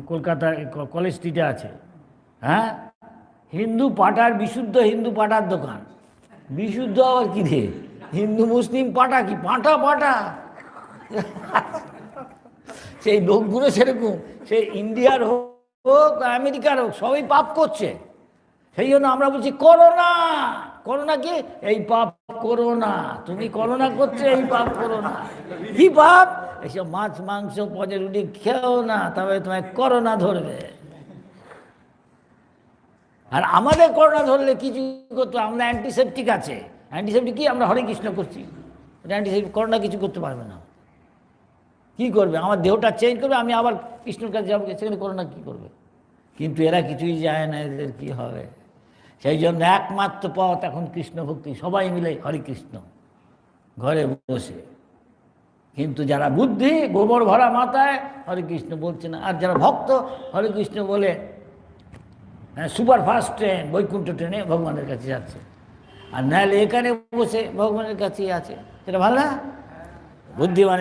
কলকাতা, ক- কলেজ স্ট্রিটে আছে। হ্যাঁ? হিন্দু পাটার, বিশুদ্ধ হিন্দু পাটার দোকান। বিশুদ্ধ আবার কি রে হিন্দু মুসলিম পাটা কি? পাটা পাটা। সেই লোকগুলো সেরকম। সে ইন্ডিয়ার হোক, আমেরিকার হোক, সবাই পাপ করছে। সেই জন্য আমরা বলছি, করোনা! করোনা কি? এই পাপ করো না। তুমি করোনা করছ, এই পাপ করো না। কি পাপ? এইসব মাছ, মাংস পদে রুটি খেও না, তবে তোমায় করোনা ধরবে। আর আমাদের করোনা ধরলে কিছু করতো? আমরা অ্যান্টিসেপটিক আছে। অ্যান্টিসেপটিক কি? আমরা হরে কৃষ্ণ করছি। অ্যান্টিসেপটিক করোনা কিছু করতে পারবে না। কি করবে? আমার দেহটা চেঞ্জ করবে, আমি আবার কৃষ্ণর কাছে যাব, সেখানে করোনা কি করবে? কিন্তু এরা কিছুই যায় না এদের কি হবে। সেই জন্য একমাত্র পথ এখন কৃষ্ণ ভক্তি। সবাই মিলে হরে কৃষ্ণ। ঘরে বসে। কিন্তু যারা বুদ্ধি, গোবর ভরা মাথায়, হরে কৃষ্ণ বলছে না। আর যারা ভক্ত, হরে কৃষ্ণ বলে হ্যাঁ সুপার ফাস্ট ট্রেন, বৈকুণ্ঠ ট্রেনে ভগবানের কাছে যাচ্ছে। আর নাহলে এখানে বসে ভগবানের কাছেই আছে। সেটা ভালো না? বুদ্ধিমানের